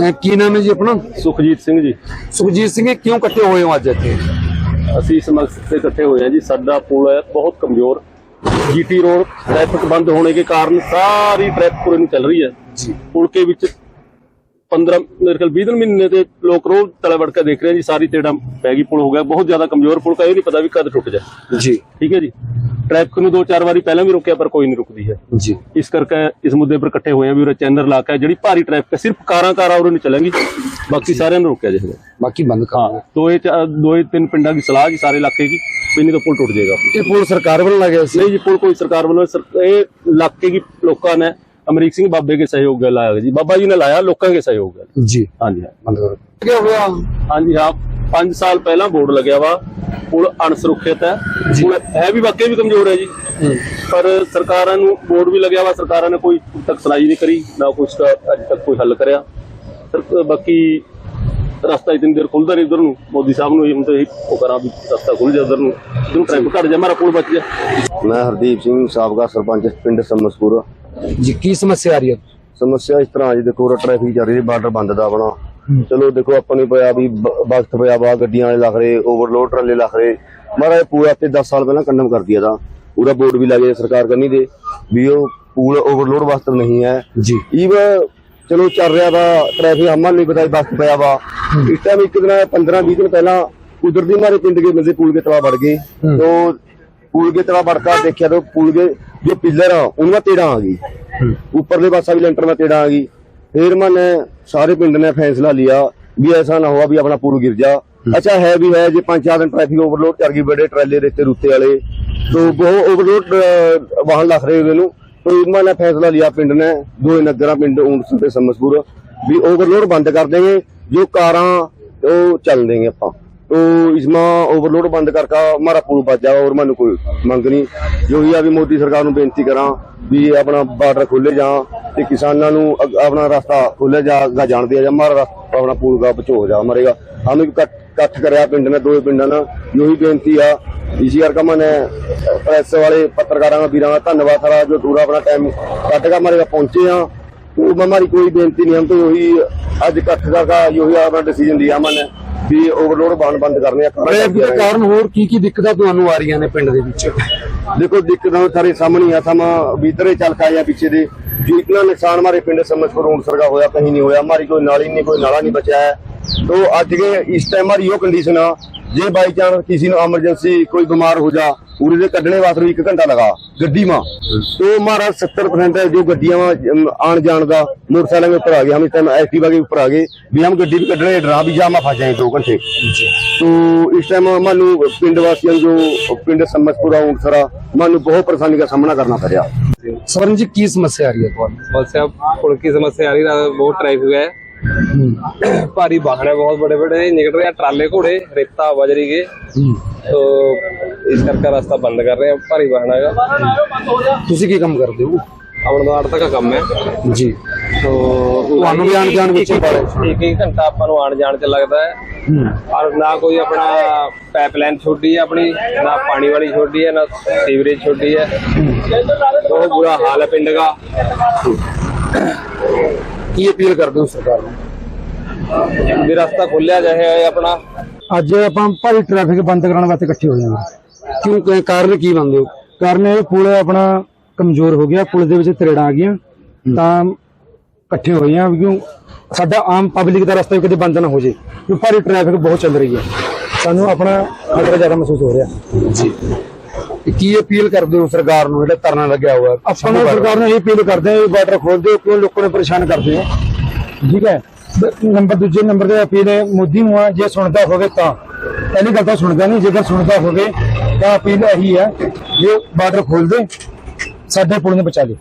ਅਹ ਕੀ ਨਾਮ ਹੈ ਜੀ ਆਪਣਾ ਸੁਖਜੀਤ ਸਿੰਘ ਜੀ ਸੁਖਜੀਤ ਸਿੰਘ ਇਹ ਕਿਉਂ ਇਕੱਠੇ ਹੋਏ ਹੋ ਅੱਜ ਇੱਥੇ ਅਸੀਂ ਇਸ ਮਕਸਦ ਤੇ ਇਕੱਠੇ ਹੋਏ ਹਾਂ ਜੀ। ਸਾਡਾ ਪੁਲ ਹੈ ਬਹੁਤ ਕਮਜ਼ੋਰ। ਜੀਟੀ ਰੋਡ ਟ੍ਰੈਫਿਕ ਬੰਦ ਹੋਣੇ ਕੇ ਕਾਰਨ ਸਾਰੀ ਟ੍ਰੈਫਿਕ ਪੂਰੇ ਨੂੰ ਚੱਲ ਰਹੀ ਹੈ। ਜੀ। ਪੁਲ ਕੇ ਵਿੱਚ 15 ਮੇਰੇ ਖਿਆਲ 20 ਦਿਨ ਮਹੀਨੇ ਤੇ ਲੋਕ ਰੋਜ਼ ਤਲਾ ਵੜ ਦੇਖ ਰਹੇ ਜੀ ਸਾਰੀ ਤੇੜਾ ਪੈ ਗਈ ਪੁਲ ਹੋ ਗਿਆ ਬਹੁਤ ਜ਼ਿਆਦਾ ਕਮਜ਼ੋਰ ਪੁਲ ਕਾ ਇਹ ਨਹੀਂ ਪਤਾ ਵੀ ਕਦ ਟੁੱਟ ਜਾਏ। ਜੀ। ਠੀਕ ਹੈ ਜੀ? ਟ੍ਰੈਫਿਕ ਨੂੰ ਦੋ ਚਾਰ ਵਾਰੀ ਪਹਿਲਾਂ ਵੀ ਰੋਕਿਆ ਪਰ ਕੋਈ ਨਹੀਂ ਰੁਕਦੀ ਹੈ। ਜੀ। ਇਸ ਕਰਕੇ ਇਸ ਮੁੱਦੇ ਪਰ ਇਕੱਠੇ ਹੋਏ ਆ ਵੀ ਉਹ ਚੈਨਰ ਇਲਾਕਾ ਹੈ ਜਿਹੜੀ ਭਾਰੀ ਟ੍ਰੈਫਿਕ ਹੈ ਸਿਰਫ ਕਾਰਾਂ ਕਾਰਾਂ ਉਹਨੂੰ ਚਲਾਂਗੀ ਬਾਕੀ ਸਾਰਿਆਂ ਨੂੰ ਰੋਕਿਆ ਜਾਏਗਾ ਬਾਕੀ ਬੰਦ ਕਰਾਂਗੇ ਦੋ ਇਹ ਦੋ ਇਹ ਤਿੰਨ ਪਿੰਡਾਂ ਦੀ ਸਲਾਹ ਜੀ ਸਾਰੇ ਇਲਾਕੇ ਦੀ ਪਿੰਨੀ ਦਾ ਪੁਲ ਟੁੱਟ ਜਾਏਗਾ। ਇਹ ਪੁਲ ਸਰਕਾਰ ਵੱਲੋਂ ਲੱਗਿਆ ਸੀ? ਨਹੀਂ ਜੀ ਪੁਲ ਕੋਈ ਸਰਕਾਰ ਵੱਲੋਂ ਇਹ ਇਲਾਕੇ ਦੀ ਲੋਕਾਂ ਨੇ ਅਮਰੀਕ ਸਿੰਘ ਬਾਬੇ ਕੇ ਸਹਿਯੋਗ ਨਾਲ ਲਾਇਆ ਜੀ। ਬਾਬਾ ਜੀ ਨੇ ਲਾਇਆ ਲੋਕਾਂ ਦੇ ਸਹਿਯੋਗ ਨਾਲ। ਜੀ। ਹਾਂਜੀ ਮਤਲਬ ਕੀ ਹੋਇਆ। ਹਾਂਜੀ ਹਾਂ। 5 ਸਾਲ ਪਹਿਲਾਂ ਬੋਰਡ ਲੱਗਿਆ ਵਾ। ਪੁਲ ਅਣਸੁਰੱਖਿਅਤ ਹੈ। ਹੁਣ ਹੈ ਵੀ ਵਾਕਈ ਵੀ ਕਮਜ਼ੋਰ ਹੈ ਜੀ। ਪਰ ਸਰਕਾਰਾਂ ਨੂੰ ਬੋਰਡ ਵੀ ਲੱਗਿਆ ਵਾ। ਸਰਕਾਰਾਂ ਨੇ ਕੋਈ ਤੱਕ ਨਹੀਂ ਕਰੀ ਨਾ ਕੁਝ ਅੱਜ ਤੱਕ ਕੋਈ ਹੱਲ ਕਰਿਆ। ਬਾਕੀ ਰਸਤਾ ਇਤਨੀ ਦੇਰ ਖੁੱਲਦਾ ਨਹੀਂ ਇਧਰ ਨੂੰ। ਮੋਦੀ ਸਾਹਿਬ ਨੂੰ ਇਹ ਤੇ ਉਹ ਕਰਾਂ ਵੀ ਰਸਤਾ ਖੁੱਲ ਜਾ ਇਧਰ ਨੂੰ। ਟ੍ਰੈਫਿਕ ਘਟ ਜਾ ਮੇਰਾ ਪੁਲ ਬਚ ਜਾ ਮੈਂ ਹਰਦੀਪ ਸਿੰਘ ਸਾਬਕਾ ਸਰਪੰਚ ਪਿੰਡ ਸਮਸਪੁਰ। ਜੀ ਕੀ ਸਮੱਸਿਆ ਆ ਰਹੀ ਹੈ? ਸਮੱਸਿਆ ਇਸ ਤਰ੍ਹਾਂ ਜੀ ਦੇਖੋ ਟ੍ਰੈਫਿਕ ਚੱਲ ਰਹੀ ਬਾਰਡਰ ਬੰਦ ਦਾ ਆਪਣਾ। ਚਲੋ ਦੇਖੋ ਆਪਾਂ ਨੂੰ ਪਿਆ ਵੀ ਵਕਤ ਪਿਆ ਵਾ ਗੱਡੀਆਂ ਵਾਲੇ ਲੱਗ ਰਹੇ ਓਵਰਲੋਡ ਟਰਾਲੇ ਲੱਗ ਰਹੇ। ਮਹਾਰਾਜ ਪੂਰਾ ਤੇ 10 ਸਾਲ ਪਹਿਲਾਂ ਕੰਡਮ ਕਰ ਦਿਆ ਤਾਂ। ਪੂਰਾ ਬੋਰਡ ਵੀ ਲੱਗੇ ਸਰਕਾਰ ਕਰਨੀ ਦੇ ਵੀ ਉਹ ਪੂਲ ਓਵਰਲੋਡ ਵਾਸਤੇ ਨਹੀਂ ਹੈ। ਜੀ। ਈਵ ਚਲੋ ਚੱਲ ਰਿਹਾ ਵਾ ਟ੍ਰੈਫਿਕ ਹਮਾਂ ਨਹੀਂ ਪਤਾ ਵਕਤ ਪਿਆ ਵਾ। ਇਸ ਟਾਈਮ ਇੱਕ ਦਿਨ 15 20 ਦਿਨ ਪਹਿਲਾਂ ਕੁਦਰਤੀ ਮਾਰੇ ਪਿੰਡ ਕੇ ਬੰਦੇ ਪੂਲ ਕੇ ਤਲਾ ਵੜ ਗਏ। ਤੋ ਪੂਲ ਕੇ ਤਲਾ ਵੜ ਕੇ ਦੇਖਿਆ ਤਾਂ ਪੂਲ ਕੇ ਜੋ ਪਿੱਲਰ ਆ ਉਹਨਾਂ ਤੇੜਾ ਆ ਗਈ ਉੱਪਰਲੇ ਪਾਸਾ ਵੀ ਲੈਂਟਰ में ਤੇੜਾ ਆ ਗਈ फिर मैंने सारे पिंड ने फैसला लिया भी ऐसा ना हुआ भी अपना पुल गिर जा अच्छा है भी है जो पांच चार दिन ट्रैफिक ओवरलोड कर गई बड़े ट्रैले रेते रूते वाले तो बहुत ओवरलोड वाहन लग रहे हुए तो मैंने फैसला लिया पिंड ने दो नगरा पिंड ऊंट से समसपुर भी ओवरलोड बंद कर देंगे जो कारा वो चल देंगे अपा तो इसमें ओवरलोड बंद करके हमारा पुल बच जाएगा और मैंने कोई मंग नहीं जो ही अभी मोदी सरकार ਨੂੰ ਬੇਨਤੀ ਕਰਾਂ ਵੀ ਆਪਣਾ ਬਾਰਡਰ ਖੋਲੇ ਜਾ ਤੇ ਕਿਸਾਨਾਂ ਨੂੰ ਅਗ- ਆਪਣਾ ਰਸਤਾ ਖੋਲੇ ਜਾਗਾ ਜਾਣ ਦਿਆ ਜਾ ਮਾਰਾ ਰਸਤਾ ਆਪਣਾ ਪੁਲ ਦਾ ਬਚੋ ਜਾ ਮਰੇਗਾ ਹਮ ਇੱਕ ਇਕੱਠ ਇਕੱਠ ਕਰਿਆ ਪਿੰਡ ਨੇ ਦੋਵੇਂ ਪਿੰਡਾਂ ਨਾਲ ਯੋਹੀ ਬੇਨਤੀ ਆ ਇਸੀ ਕਰਕੇ ਮੈਨੇ ਪ੍ਰੈਸ ਵਾਲੇ ਪੱਤਰਕਾਰਾਂ ਦਾ ਵੀਰਾਂ ਦਾ ਧੰਨਵਾਦ ਸਾਰਾ ਜੋ ਪੂਰਾ ਆਪਣਾ ਟਾਈਮ ਕੱਢ ਕੇ ਮਰੇਗਾ ਪਹੁੰਚੇ ਆ ਉਹ हमारी कोई बेनती नहीं हम तो यही आज इकट्ठ करके यही अपना डिसीजन लिया मैंने ਵੀ ਓਵਰਲੋਡ ਵਾਹਨ ਬੰਦ ਕਰਨੇ ਆ ਟ੍ਰੈਫਿਕ ਦੇ ਕਾਰਨ ਹੋਰ ਕੀ ਕੀ ਦਿੱਕਤਾਂ ਤੁਹਾਨੂੰ ਆ ਰਹੀਆਂ ਨੇ ਪਿੰਡ ਦੇ ਵਿੱਚ? ਦੇਖੋ ਦਿੱਕਤਾਂ ਸਾਰੇ ਸਾਹਮਣੇ ਆ ਸਮਾਂ ਵੀਤਰੇ ਚੱਲ ਕਾਇਆ ਪਿੱਛੇ ਦੇ। ਜਿੰਨਾ ਨੁਕਸਾਨ ਮਾਰੇ ਪਿੰਡ ਸਮਝਪੁਰ ਹੁਣ ਸਰਗਾ ਹੋਇਆ ਕਹੀਂ ਨਹੀਂ ਹੋਇਆ ਮਾਰੀ ਕੋਈ ਨਾਲੀ ਨਹੀਂ ਕੋਈ ਨਾਲਾ ਨਹੀਂ ਬਚਿਆ ਤੋ ਅੱਜ ਕੇ ਇਸ ਟਾਈਮ ਮਾਰੀ ਉਹ ਕੰਡੀਸ਼ਨ ਆ। ਜੇ ਬਾਈ ਚਾਂਸ ਕਿਸੇ ਨੂੰ ਐਮਰਜੈਂਸੀ ਕੋਈ ਬਿਮਾਰ ਹੋ ਜਾ कोई बीमार हो जा पूरे ਦੇ ਕੱਢਣੇ ਵਾਸਤੇ ਵੀ 1 ਘੰਟਾ ਲਗਾ ਗੱਡੀ ਮਾ तो हमारा 70% है जो गड्डियां वहाँ, आन जान का मोटरसाइकिल के ऊपर आ गए हम इस टाइम एक्टिवा के ऊपर आ गए भी हम गड्डी भी कढ़ने डरा भी जा हम फंस जाए दो घंटे तो इस टाइम मानू पिंड वासियों जो पिंड समझपुरा ऊंटसरा मानू बहुत परेशानी का सामना करना पड़ रहा ਸਵਰਨ ਜੀ ਕੀ ਸਮੱਸਿਆ ਆ ਰਹੀ ਹੈ ਤੁਹਾਨੂੰ समस्या पुल की समस्या आ रही है बहुत ट्रैफिक है भारी वाहन है बहुत बड़े बड़े निकल रहे हैं ट्राले घोड़े रेता बजरी के तो ਇਸ ਕਰਕੇ ਰਸਤਾ ਬੰਦ ਕਰ ਰਹੇ ਆ ਭਾਰੀ ਵਾਹਨ ਹੈਗਾ। ਤੁਸੀਂ ਕੀ ਕੰਮ ਕਰਦੇ ਹੋ? ਅਮਰਨਾਥ ਤੱਕ ਕੰਮ ਹੈ। ਜੀ। ਸੋ ਤੁਹਾਨੂੰ ਵੀ ਆਣ ਜਾਣ ਵਿੱਚ ਇੱਕ ਇੱਕ ਘੰਟਾ ਆਪਾਂ ਨੂੰ ਆਣ ਜਾਣ ਚ ਲੱਗਦਾ ਹੈ। ਔਰ ਨਾ ਕੋਈ ਆਪਣਾ ਪਾਈਪਲਾਈਨ ਛੋਟੀ ਹੈ ਆਪਣੀ ਨਾ ਪਾਣੀ ਵਾਲੀ ਛੋਟੀ ਹੈ ਨਾ ਸੀਵਰੇਜ ਛੋਟੀ ਹੈ। ਬਹੁਤ ਬੁਰਾ ਹਾਲ ਹੈ ਪਿੰਡ ਦਾ। ਕੀ ਅਪੀਲ ਕਰਦੇ ਹੋ ਸਰਕਾਰ ਨੂੰ? ਵੀ ਰਸਤਾ ਖੋਲਿਆ ਜਾਏ ਆਪਣਾ। ਅੱਜ ਆਪਾਂ ਭਾਰੀ ਟ੍ਰੈਫਿਕ ਬੰਦ ਕਰਾਉਣ ਵਾਸਤੇ ਇਕੱਠੇ ਹੋਏ ਹਾਂ। ਕਿਉਂ ਕ- ਕਾਰਨ ਕੀ ਮੰਨਦੇ ਹੋ? ਕਾਰਨ ਇਹ ਪੁਲ ਆਪਣਾ ਕਮਜ਼ੋਰ ਹੋ ਗਿਆ ਪੁਲ ਦੇ ਵਿੱਚ ਤਰੇੜਾਂ ਆ ਗਈਆਂ। ਤਾਂ ਇਕੱਠੇ ਹੋਏ ਹਾਂ ਕਿਉਂ ਸਾਡਾ ਆਮ ਪਬਲਿਕ ਦਾ ਰਸਤਾ ਕਦੇ ਬੰਦ ਨਾ ਹੋ ਜੇ ਕਿਉਂ ਭਾਰੀ ਟ੍ਰੈਫਿਕ ਬਹੁਤ ਚੱਲ ਰਹੀ ਹੈ। ਸਾਨੂੰ ਆਪਣਾ ਖਤਰਾ ਜ਼ਿਆਦਾ ਮਹਿਸੂਸ ਹੋ ਰਿਹਾ। ਜੀ। ਕੀ ਅਪੀਲ ਕਰਦੇ ਹੋ ਸਰਕਾਰ ਨੂੰ ਜਿਹੜਾ ਧਰਨਾ ਲੱਗਿਆ ਹੋਇਆ? ਆਪਾਂ ਨੂੰ ਸਰਕਾਰ ਨੂੰ ਇਹ ਅਪੀਲ ਕਰਦੇ ਹਾਂ ਵੀ ਬਾਰਡਰ ਖੋਲ ਦਿਓ ਕਿਉਂ ਲੋਕਾਂ ਨੂੰ ਪਰੇਸ਼ਾਨ ਕਰਦੇ ਹੋ ਠੀਕ ਹੈ। ਨੰਬਰ ਦੂਜੇ ਨੰਬਰ ਤੇ ਅਪੀਲ ਹੈ ਮੋਦੀ ਨੂੰ ਆ ਜੇ ਸੁਣਦਾ ਹੋਵੇ ਤਾਂ। ਪਹਿਲੀ ਗੱਲ ਤਾਂ ਸੁਣਦਾ ਨਹੀਂ, ਜੇਕਰ ਸੁਣਦਾ ਹੋਵੇ ਤਾਂ ਅਪੀਲ ਇਹੀ ਹੈ, ਜੇ ਬਾਰਡਰ ਖੋਲ ਦੇ ਸਾਡੇ ਪੁਲ ਨੂੰ ਬਚਾ ਲੇ